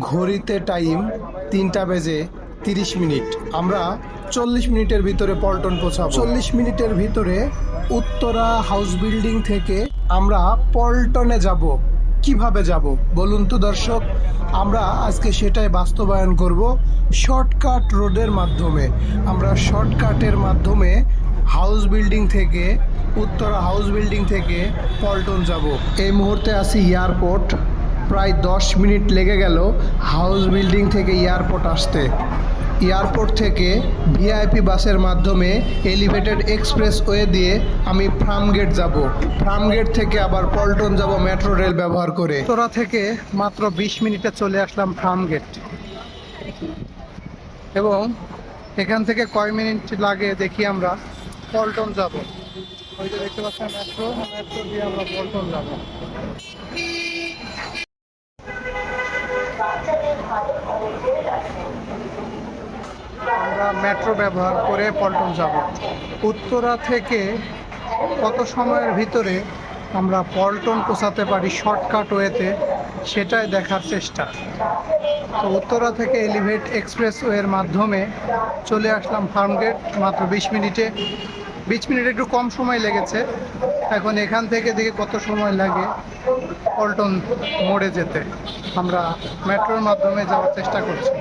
ঘড়িতে টাইম তিনটা বেজে তিরিশ মিনিট। আমরা চল্লিশ মিনিটের ভিতরে পল্টন পৌঁছাব। চল্লিশ মিনিটের ভিতরে উত্তরা হাউস বিল্ডিং থেকে আমরা পল্টনে যাব। কীভাবে যাব? বলুন তো দর্শক, আমরা আজকে সেটাই বাস্তবায়ন করব শর্টকাট রোডের মাধ্যমে। আমরা শর্টকাটের মাধ্যমে হাউস বিল্ডিং থেকে, উত্তরা হাউস বিল্ডিং থেকে পল্টন যাব। এই মুহূর্তে আছি এয়ারপোর্ট প্রায় দশ মিনিট লেগে গেল হাউস বিল্ডিং থেকে এয়ারপোর্ট আসতে। এয়ারপোর্ট থেকে ভিআইপি বাসের মাধ্যমে এলিভেটেড এক্সপ্রেস ওয়ে দিয়ে আমি ফার্মগেট যাব। ফার্মগেট থেকে আবার পল্টন যাব মেট্রো রেল ব্যবহার করে। তোরা থেকে মাত্র বিশ মিনিটে চলে আসলাম ফার্মগেট। এবং এখান থেকে কয় মিনিট লাগে দেখি আমরা, পল্টন যাব। দেখতে মেট্রো। মেট্রো দিয়ে আমরা পল্টন যাব আমরা মেট্রো ব্যবহার করে পল্টন যাব। উত্তরা থেকে কত সময়ের ভিতরে আমরা পল্টন পৌঁছাতে পারি শর্টকাট ওয়েতে, সেটাই দেখার চেষ্টা। তো উত্তরা থেকে এলিভেট এক্সপ্রেস ওয়ের মাধ্যমে চলে আসলাম ফার্মগেট মাত্র বিশ মিনিটে। বিশ মিনিট একটু কম সময় লেগেছে। এখন এখান থেকে দেখে কত সময় লাগে পল্টন মোড়ে যেতে। আমরা মেট্রোর মাধ্যমে যাওয়ার চেষ্টা করছি।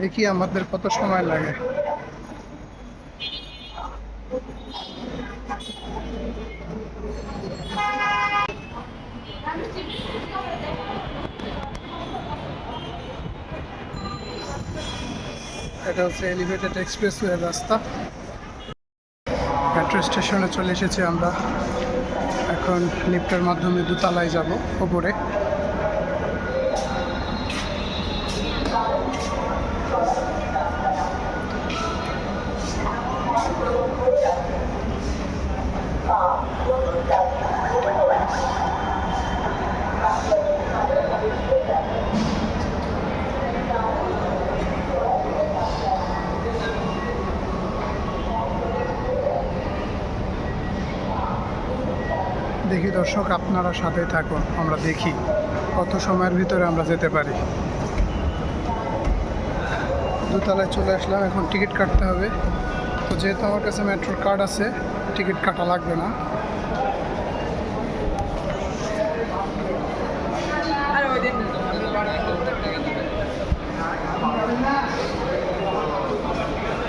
দেখি আমাদের কত সময় লাগে। এটা হচ্ছে এলিভেটেড এক্সপ্রেসওয়ের রাস্তা। মেট্রো স্টেশনে চলে এসেছি আমরা। এখন লিফটের মাধ্যমে দোতলায় যাব, ওপরে। দেখি দর্শক, আপনারা সাথে থাকুন, আমরা দেখি কত সময়ের ভিতরে আমরা যেতে পারি। দোতলায় চলে আসলাম, এখন টিকিট কাটতে হবে। তো যেহেতু আমার কাছে মেট্রোর কার্ড আছে, টিকিট কাটা লাগবে না।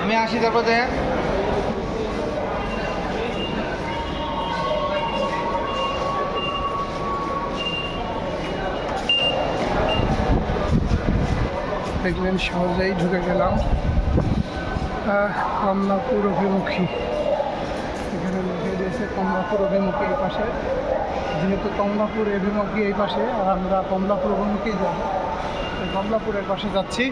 আমি আসি তারপর দেখেন। দেখলেন, সহজেই ঢুকে গেলাম। কমলাপুর অভিমুখী। এখানে লিখে দিয়েছে কমলাপুর অভিমুখী এই পাশে। যেহেতু কমলাপুর অভিমুখী এই পাশে, আর আমরা কমলাপুর অভিমুখী যাব। কমলাপুরের পাশে যাচ্ছি।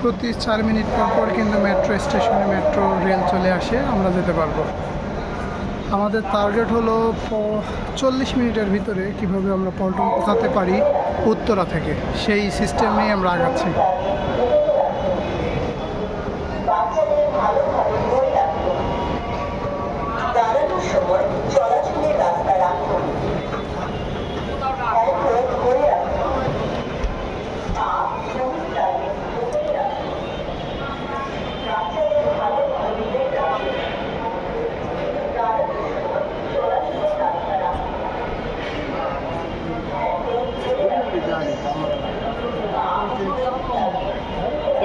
প্রতি চার মিনিট পর পর কিন্তু মেট্রো স্টেশনে মেট্রো রেল চলে আসে, আমরা যেতে পারব। আমাদের টার্গেট হলো চল্লিশ মিনিটের ভিতরে কীভাবে আমরা পল্টন পৌঁছাতে পারি উত্তরা থেকে। সেই সিস্টেম নিয়ে আমরা আগাচ্ছি।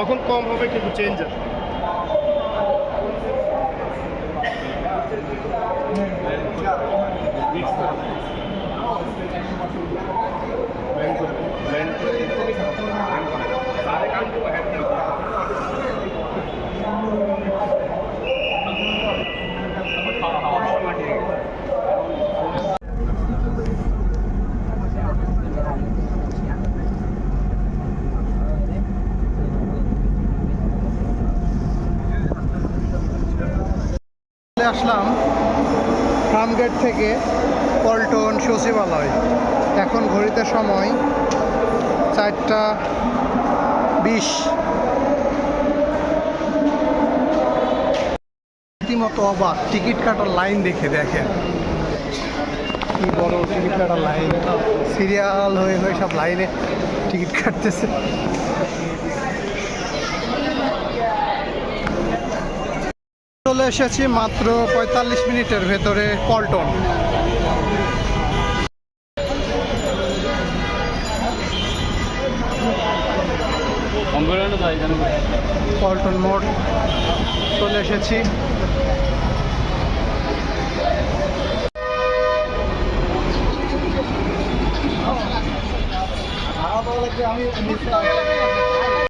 তখন কম হবে কিন্তু চেঞ্জ আসবে Thank you. আসলাম ফার্মগেট থেকে পল্টন সচিবালয়। এখন ঘড়িতে সময় চারটা বিশ। রীতিমতো অবাক, টিকিট কাটার লাইন দেখে দেখেন। কি বড় টিকিট কাটার লাইন। সিরিয়াল হয়ে হয়ে সব লাইনে টিকিট কাটতেছে। চলে এসেছি মাত্র পঁয়তাল্লিশ মিনিটের ভেতরে পল্টন। পল্টন মোড় চলে এসেছি। আমি